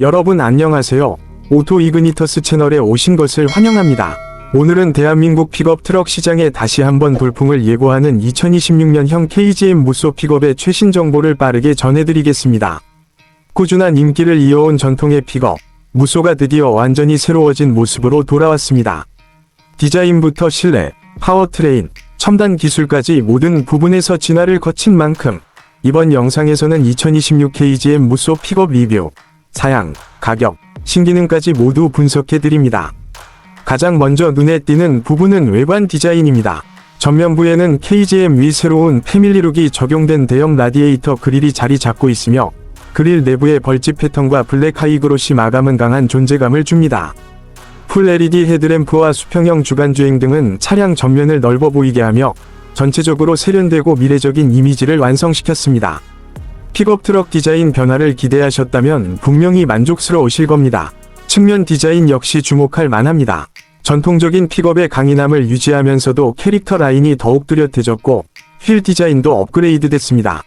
여러분 안녕하세요. 오토 이그니터스 채널에 오신 것을 환영합니다. 오늘은 대한민국 픽업 트럭 시장에 다시 한번 돌풍을 예고하는 2026년형 KGM 무쏘 픽업의 최신 정보를 빠르게 전해드리겠습니다. 꾸준한 인기를 이어온 전통의 픽업, 무쏘가 드디어 완전히 새로워진 모습으로 돌아왔습니다. 디자인부터 실내, 파워트레인, 첨단 기술까지 모든 부분에서 진화를 거친 만큼 이번 영상에서는 2026 KGM 무쏘 픽업 리뷰, 사양, 가격, 신기능까지 모두 분석해드립니다. 가장 먼저 눈에 띄는 부분은 외관 디자인입니다. 전면부에는 KGM 위 새로운 패밀리룩이 적용된 대형 라디에이터 그릴이 자리 잡고 있으며 그릴 내부의 벌집 패턴과 블랙 하이그로시 마감은 강한 존재감을 줍니다. 풀 LED 헤드램프와 수평형 주간주행 등은 차량 전면을 넓어 보이게 하며 전체적으로 세련되고 미래적인 이미지를 완성시켰습니다. 픽업 트럭 디자인 변화를 기대하셨다면 분명히 만족스러우실 겁니다. 측면 디자인 역시 주목할 만합니다. 전통적인 픽업의 강인함을 유지하면서도 캐릭터 라인이 더욱 뚜렷해졌고 휠 디자인도 업그레이드 됐습니다.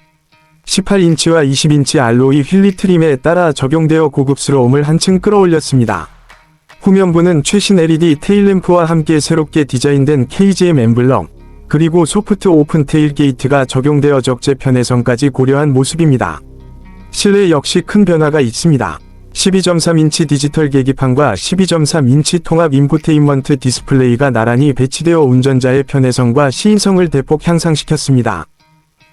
18인치와 20인치 알로이 휠리 트림에 따라 적용되어 고급스러움을 한층 끌어올렸습니다. 후면부는 최신 LED 테일램프와 함께 새롭게 디자인된 KGM 엠블럼, 그리고 소프트 오픈 테일 게이트가 적용되어 적재 편의성까지 고려한 모습입니다. 실내 역시 큰 변화가 있습니다. 12.3인치 디지털 계기판과 12.3인치 통합 인포테인먼트 디스플레이가 나란히 배치되어 운전자의 편의성과 시인성을 대폭 향상시켰습니다.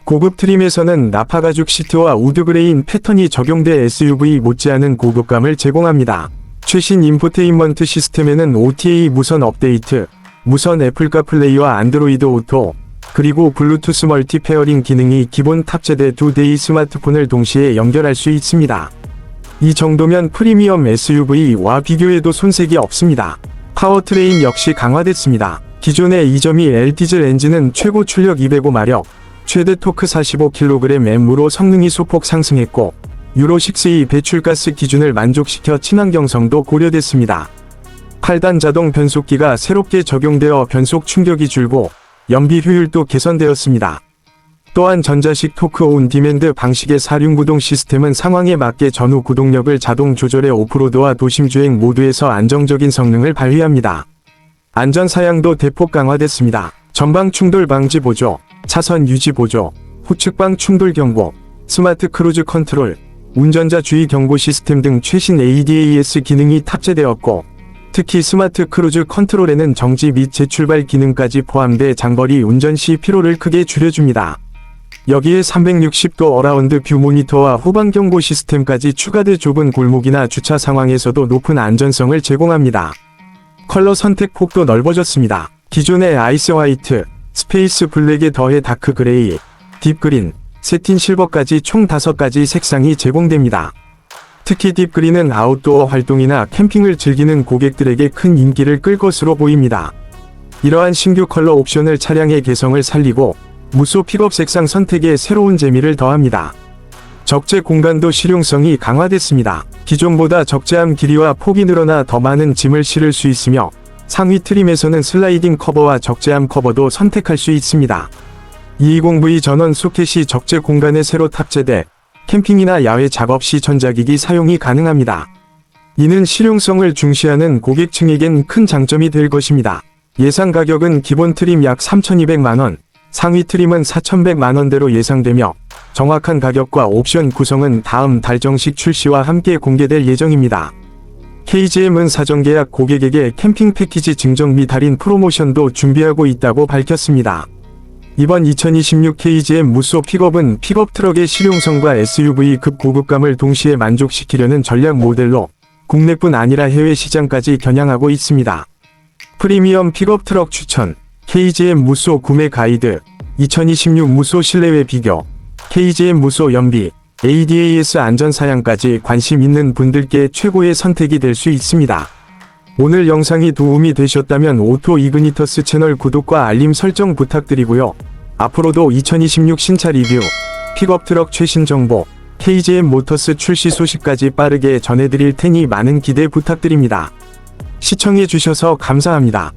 고급 트림에서는 나파 가죽 시트와 우드 그레인 패턴이 적용돼 SUV 못지않은 고급감을 제공합니다. 최신 인포테인먼트 시스템에는 OTA 무선 업데이트, 무선 애플카 플레이와 안드로이드 오토, 그리고 블루투스 멀티 페어링 기능이 기본 탑재돼 두 대의 스마트폰을 동시에 연결할 수 있습니다. 이 정도면 프리미엄 SUV와 비교해도 손색이 없습니다. 파워트레인 역시 강화됐습니다. 기존의 2.2L 디젤 엔진은 최고 출력 205마력, 최대 토크 45kgM으로 성능이 소폭 상승했고, 유로 6의 배출가스 기준을 만족시켜 친환경성도 고려됐습니다. 8단 자동 변속기가 새롭게 적용되어 변속 충격이 줄고 연비 효율도 개선되었습니다. 또한 전자식 토크 온 디맨드 방식의 사륜 구동 시스템은 상황에 맞게 전후 구동력을 자동 조절해 오프로드와 도심 주행 모두에서 안정적인 성능을 발휘합니다. 안전 사양도 대폭 강화됐습니다. 전방 충돌 방지 보조, 차선 유지 보조, 후측방 충돌 경보, 스마트 크루즈 컨트롤, 운전자 주의 경고 시스템 등 최신 ADAS 기능이 탑재되었고, 특히 스마트 크루즈 컨트롤에는 정지 및 재출발 기능까지 포함돼 장거리 운전 시 피로를 크게 줄여줍니다. 여기에 360도 어라운드 뷰 모니터와 후방 경고 시스템까지 추가돼 좁은 골목이나 주차 상황에서도 높은 안전성을 제공합니다. 컬러 선택 폭도 넓어졌습니다. 기존의 아이스 화이트, 스페이스 블랙에 더해 다크 그레이, 딥 그린, 세틴 실버까지 총 5가지 색상이 제공됩니다. 특히 딥그린은 아웃도어 활동이나 캠핑을 즐기는 고객들에게 큰 인기를 끌 것으로 보입니다. 이러한 신규 컬러 옵션을 차량의 개성을 살리고 무쏘 픽업 색상 선택에 새로운 재미를 더합니다. 적재 공간도 실용성이 강화됐습니다. 기존보다 적재함 길이와 폭이 늘어나 더 많은 짐을 실을 수 있으며 상위 트림에서는 슬라이딩 커버와 적재함 커버도 선택할 수 있습니다. 220V 전원 소켓이 적재 공간에 새로 탑재돼 캠핑이나 야외 작업 시 전자기기 사용이 가능합니다. 이는 실용성을 중시하는 고객층에겐 큰 장점이 될 것입니다. 예상 가격은 기본 트림 약 3,200만원, 상위 트림은 4,100만원대로 예상되며 정확한 가격과 옵션 구성은 다음 달 정식 출시와 함께 공개될 예정입니다. KGM은 사전계약 고객에게 캠핑 패키지 증정 및 할인 프로모션도 준비하고 있다고 밝혔습니다. 이번 2026 KGM 무쏘 픽업은 픽업 트럭의 실용성과 SUV 급 고급감을 동시에 만족시키려는 전략 모델로 국내뿐 아니라 해외 시장까지 겨냥하고 있습니다. 프리미엄 픽업 트럭 추천, KGM 무쏘 구매 가이드, 2026 무쏘 실내외 비교, KGM 무쏘 연비, ADAS 안전 사양까지 관심 있는 분들께 최고의 선택이 될 수 있습니다. 오늘 영상이 도움이 되셨다면 오토 이그니터스 채널 구독과 알림 설정 부탁드리고요. 앞으로도 2026 신차 리뷰, 픽업 트럭 최신 정보, KGM 모터스 출시 소식까지 빠르게 전해드릴 테니 많은 기대 부탁드립니다. 시청해주셔서 감사합니다.